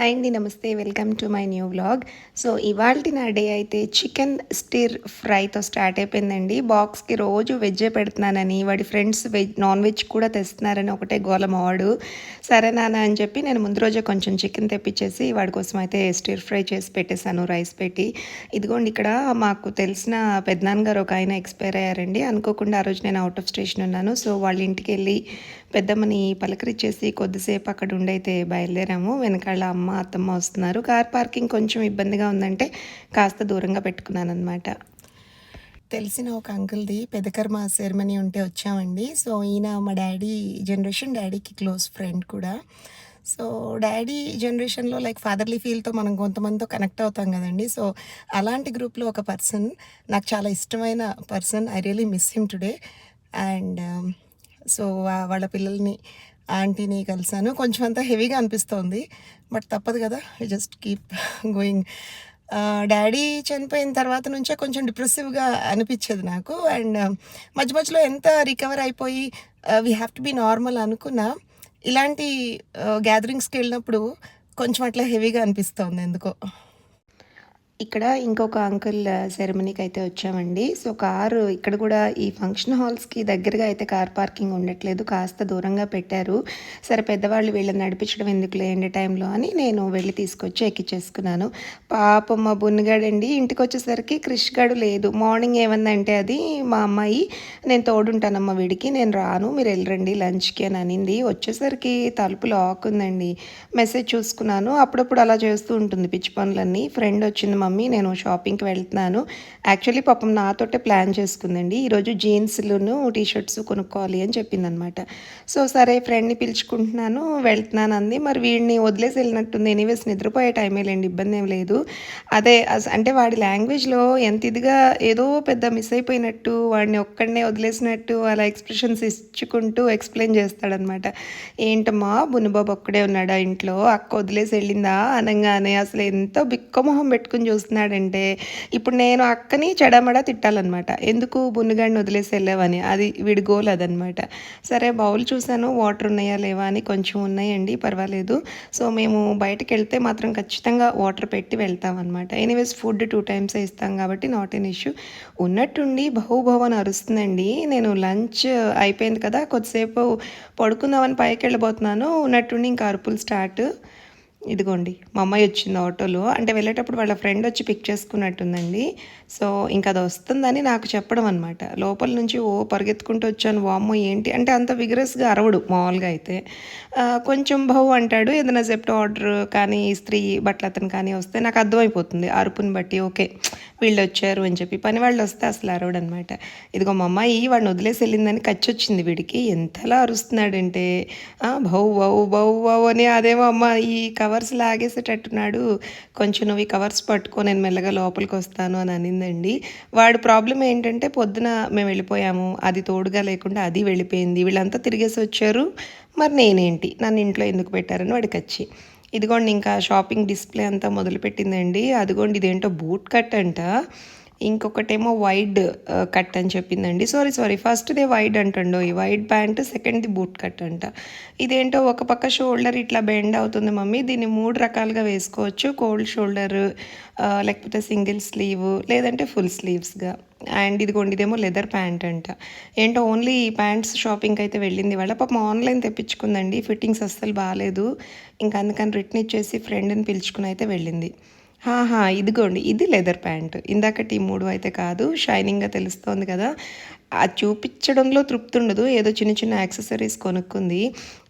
Hi అండి నమస్తే. Welcome to my new vlog. So ఇవాళ నా డే అయితే చికెన్ స్టిర్ ఫ్రైతో స్టార్ట్ అయిపోయిందండి. బాక్స్కి రోజు వెజ్జే పెడుతున్నానని వాడి ఫ్రెండ్స్ వెజ్ నాన్ వెజ్ కూడా తెస్తున్నారని ఒకటే గోలమవాడు సరే నాన్న అని చెప్పి నేను ముందు రోజే కొంచెం చికెన్ తెప్పించేసి వాడి కోసం అయితే స్టిర్ ఫ్రై చేసి పెట్టేశాను రైస్ పెట్టి. ఇదిగోండి ఇక్కడ మాకు తెలిసిన పెద్దనాన్నగారు ఒక ఆయన ఎక్స్పైర్ అయ్యారండి. అనుకోకుండా ఆ రోజు నేను అవుట్ ఆఫ్ స్టేషన్ ఉన్నాను. సో వాళ్ళ ఇంటికి వెళ్ళి పెద్దమ్మని పలకరించేసి కొద్దిసేపు అక్కడ ఉండైతే బయలుదేరాము. వెనకాల అమ్మ అత్తమ్మ వస్తున్నారు. కార్ పార్కింగ్ కొంచెం ఇబ్బందిగా ఉందంటే కాస్త దూరంగా పెట్టుకున్నాను అనమాట తెలిసిన ఒక అంకుల్ది పెదకర్మ సెరమనీ ఉంటే వచ్చామండి. సో ఈయన మా డాడీ జనరేషన్ డాడీకి క్లోజ్ ఫ్రెండ్ కూడా. సో డాడీ జనరేషన్లో లైక్ ఫాదర్లీ ఫీల్తో మనం కొంతమందితో కనెక్ట్ అవుతాం కదండి. సో అలాంటి గ్రూప్లో ఒక పర్సన్ నాకు చాలా ఇష్టమైన person I really miss him today. And so వాళ్ళ పిల్లల్ని ఆంటీని కలిసాను కొంచెం అంతా హెవీగా అనిపిస్తోంది బట్ తప్పదు కదా జస్ట్ కీప్ గోయింగ్ డాడీ చనిపోయిన తర్వాత నుంచే కొంచెం డిప్రెసివ్గా అనిపించేది నాకు. అండ్ మధ్య మధ్యలో ఎంత రికవర్ అయిపోయి we have to be normal అనుకున్నా ఇలాంటి గ్యాదరింగ్స్కి వెళ్ళినప్పుడు కొంచెం అట్లా హెవీగా అనిపిస్తోంది ఎందుకో. ఇక్కడ ఇంకొక అంకుల్ సెరమనీకి అయితే వచ్చామండి. సో కారు ఇక్కడ కూడా ఈ ఫంక్షన్ హాల్స్కి దగ్గరగా అయితే కార్ పార్కింగ్ ఉండట్లేదు. కాస్త దూరంగా పెట్టారు. సరే పెద్దవాళ్ళు వీళ్ళని నడిపించడం ఎందుకు లేండి టైంలో అని నేను వెళ్ళి తీసుకొచ్చి ఎక్కించేసుకున్నాను పాపం మా బున్నగాడండి ఇంటికి వచ్చేసరికి క్రిష్ గడు లేదు. మార్నింగ్ ఏమందంటే అది మా అమ్మాయి నేను తోడుంటానమ్మ వీడికి నేను రాను మీరు వెళ్ళరండి లంచ్కి అని అనింది. వచ్చేసరికి తలుపు లాక్ ఉందండి మెసేజ్ చూసుకున్నాను. అప్పుడప్పుడు అలా చేస్తూ ఉంటుంది పిచ్చి పనులన్నీ. ఫ్రెండ్ వచ్చింది మమ్మీ నేను షాపింగ్కి వెళ్తున్నాను. యాక్చువల్లీ పాపం నాతోటే ప్లాన్ చేసుకుందండి. ఈరోజు జీన్స్లును టీ షర్ట్స్ కొనుక్కోవాలి అని చెప్పిందనమాట సో సరే ఫ్రెండ్ని పిలుచుకుంటున్నాను వెళ్తున్నాను అంది. మరి వీడిని వదిలేసి వెళ్ళినట్టుంది. ఎనీవేస్ నిద్రపోయే టైమే లేండి ఇబ్బంది ఏం లేదు. అదే అస- అంటే వాడి లాంగ్వేజ్లో ఎంత ఇదిగా ఏదో పెద్ద మిస్ అయిపోయినట్టు వాడిని ఒక్కడనే వదిలేసినట్టు అలా ఎక్స్ప్రెషన్స్ ఇచ్చుకుంటూ ఎక్స్ప్లెయిన్ చేస్తాడనమాట ఏంటమ్మా బునుబాబు ఒక్కడే ఉన్నాడా ఇంట్లో? అక్క వదిలేసి వెళ్ళిందా? అనగానే అసలు ఎంతో బిక్కమొహం పెట్టుకుని చూస్తున్నాడంటే ఇప్పుడు నేను అక్కని చెడమడ తిట్టాలన్నమాట. ఎందుకు బున్నుగాడిని వదిలేసి వెళ్ళావని? అది వీడి గోల్ అదనమాట సరే బౌల్ చూశాను వాటర్ ఉన్నాయా లేవా అని కొంచెం ఉన్నాయండి పర్వాలేదు. సో మేము బయటకు వెళ్తే మాత్రం ఖచ్చితంగా వాటర్ పెట్టి వెళ్తాం అనమాట ఎనీవేస్ ఫుడ్ టూ టైమ్స్ ఇస్తాం కాబట్టి నాట్ ఎన్ ఇష్యూ. ఉన్నట్టుండి బహుభవ అని అరుస్తుందండి. నేను లంచ్ అయిపోయింది కదా కొద్దిసేపు పడుకుందామని పైకి వెళ్ళబోతున్నాను. ఉన్నట్టుండి ఇంకా అరుపులు స్టార్ట్. ఇదిగోండి మా అమ్మాయి వచ్చింది ఆటోలో. అంటే వెళ్ళేటప్పుడు వాళ్ళ ఫ్రెండ్ వచ్చి పిక్ చేసుకున్నట్టుందండి. సో ఇంకా అది వస్తుందని నాకు చెప్పడం అనమాట లోపల నుంచి ఓ పరిగెత్తుకుంటూ వచ్చాను వామ్మో ఏంటి? అంటే అంత విగ్రస్గా అరవడు మామూలుగా అయితే. కొంచెం బహు అంటాడు ఏదైనా జెప్టో ఆర్డర్ కానీ స్త్రీ బట్టలు అతను కానీ వస్తే నాకు అర్థమైపోతుంది. అరుపుని బట్టి ఓకే వీళ్ళు వచ్చారు అని చెప్పి. పని వాళ్ళు వస్తే అసలు అరవడు అనమాట ఇదిగో మా అమ్మాయి వాడిని వదిలేసి వెళ్ళిందని ఖర్చు వచ్చింది వీడికి. ఎంతలా అరుస్తున్నాడంటే ఆ, బౌ బౌ బౌ అని అదేమో అమ్మ ఈ కవర్స్ లాగేసేటట్టున్నాడు. కొంచెం నువ్వు ఈ కవర్స్ పట్టుకో నేను మెల్లగా లోపలికి వస్తాను అని ఉందండి వాడు ప్రాబ్లం ఏంటంటే పొద్దున మేము వెళ్ళిపోయాము. అది తోడుగా లేకుండా అది వెళ్ళిపోయింది. వీళ్ళంతా తిరిగేసి వచ్చారు. మరి నేనేంటి? నన్ను ఇంట్లో ఎందుకు పెట్టారని వాడికి వచ్చి. ఇదిగోండి ఇంకా షాపింగ్ డిస్ప్లే అంతా మొదలుపెట్టిందండి. అదిగోండి ఇదేంటో బూట్ కట్ అంట. ఇంకొకటేమో వైడ్ కట్ అని చెప్పిందండి. సారీ సారీ ఫస్ట్దే వైడ్ అంటుండో. ఈ వైడ్ ప్యాంట్ సెకండ్ది బూట్ కట్ అంట. ఇదేంటో ఒక పక్క షోల్డర్ ఇట్లా బెండ్ అవుతుంది మమ్మీ. దీన్ని మూడు రకాలుగా వేసుకోవచ్చు. కోల్డ్ షోల్డర్ లేకపోతే సింగిల్ స్లీవ్ లేదంటే ఫుల్ స్లీవ్స్గా. అండ్ ఇదిగోండి ఇదేమో లెదర్ ప్యాంట్ అంట. ఏంటో ఓన్లీ ఈ ప్యాంట్స్ షాపింగ్కి అయితే వెళ్ళింది వాళ్ళ. పాపం ఆన్లైన్ తెప్పించుకుందండి. ఫిట్టింగ్స్ అస్సలు బాగాలేదు ఇంకా అందుకని రిటర్న్ ఇచ్చేసి ఫ్రెండ్ని పిలుచుకుని అయితే వెళ్ళింది. హాహా ఇదిగోండి ఇది లెదర్ ప్యాంట్ ఇందాకటి ఈ మూడు అయితే కాదు షైనింగ్గా తెలుస్తోంది కదా. అది చూపించడంలో తృప్తి ఉండదు ఏదో చిన్న చిన్న యాక్సెసరీస్ కొనుక్కుంది.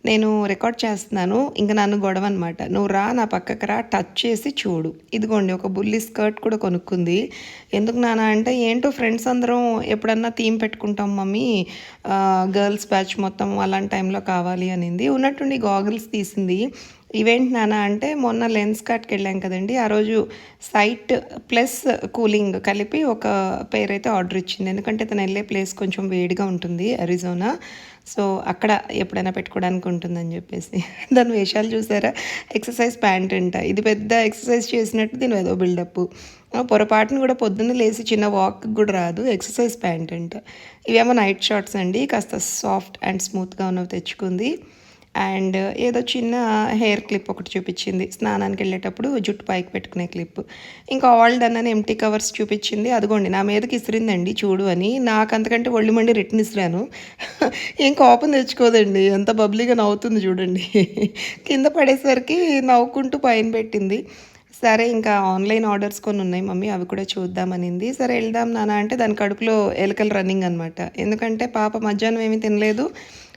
నేను రికార్డ్ చేస్తున్నాను ఇంకా నన్ను గొడవ అనమాట నువ్వు రా నా పక్కకు రా టచ్ చేసి చూడు. ఇదిగోండి ఒక బుల్లి స్కర్ట్ కూడా కొనుక్కుంది. ఎందుకు నాన్న అంటే ఏంటో ఫ్రెండ్స్ అందరం ఎప్పుడన్నా థీమ్ పెట్టుకుంటాం మమ్మీ గర్ల్స్ బ్యాచ్ మొత్తం అలాంటి టైంలో కావాలి అనింది. ఉన్నట్టుండి గాగుల్స్ తీసింది. ఈవెంట్ నాన్న అంటే మొన్న లెన్స్ కార్ట్కి వెళ్ళాం కదండి. ఆ రోజు సైట్ ప్లస్ కూలింగ్ కలిపి ఒక పేరు అయితే ఆర్డర్ ఇచ్చింది. ఎందుకంటే తను వెళ్ళే ప్లేస్ కొంచెం వేడిగా ఉంటుంది అరిజోనా. సో అక్కడ ఎప్పుడైనా పెట్టుకోవడానికి ఉంటుందని చెప్పేసి. దాని వేషాలు చూసారా? ఎక్సర్సైజ్ ప్యాంట్ అంట. ఇది పెద్ద ఎక్సర్సైజ్ చేసినట్టు దీని ఏదో బిల్డప్. పొరపాటును కూడా పొద్దున్న లేచి చిన్న వాక్ కూడా రాదు. ఎక్సర్సైజ్ ప్యాంట్ అంట. ఇవేమో నైట్ షార్ట్స్ అండి. కాస్త సాఫ్ట్ అండ్ స్మూత్గా ఉన్నవి తెచ్చుకుంది. అండ్ ఏదో చిన్న హెయిర్ క్లిప్ ఒకటి చూపించింది. స్నానానికి వెళ్ళేటప్పుడు జుట్టు పైకి పెట్టుకునే క్లిప్. ఇంకా ఆల్ డన్ అని ఎంటీ కవర్స్ చూపించింది. అదిగోండి నా మీదకి ఇసిరిందండి చూడు అని. నాకు అంతకంటే ఒళ్ళు మండి రిటర్న్ ఇసిరాను. ఏం కోపం తెచ్చుకోదండి. ఎంత బబ్లీగా నవ్వుతుంది చూడండి. కింద పడేసరికి నవ్వుకుంటూ పైన పెట్టింది. సరే ఇంకా ఆన్లైన్ ఆర్డర్స్ కొన్ని ఉన్నాయి మమ్మీ అవి కూడా చూద్దామనింది సరే వెళ్దాం నాన్న అంటే దాని కడుపులో ఎలకలు రన్నింగ్ అనమాట ఎందుకంటే పాప మధ్యాహ్నం ఏమీ తినలేదు.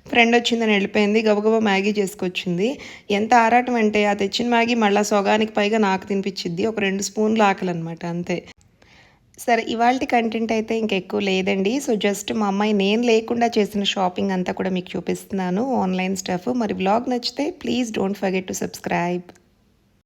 ఫ్రెండ్ వచ్చిందని వెళ్ళిపోయింది గబగబా మ్యాగీ చేసుకొచ్చింది. ఎంత ఆరాటం అంటే ఆ తెచ్చిన మ్యాగీ మళ్ళీ సొగానికి పైగా నాకు తినిపించింది ఒక రెండు స్పూన్లు ఆకలి అనమాట అంతే. సరే ఇవాళ కంటెంట్ అయితే ఇంకెక్కువ లేదండి. సో జస్ట్ మా అమ్మాయి నేను లేకుండా చేసిన షాపింగ్ అంతా కూడా మీకు చూపిస్తున్నాను ఆన్లైన్ స్టఫ్. మరి బ్లాగ్ నచ్చితే please don't forget to subscribe.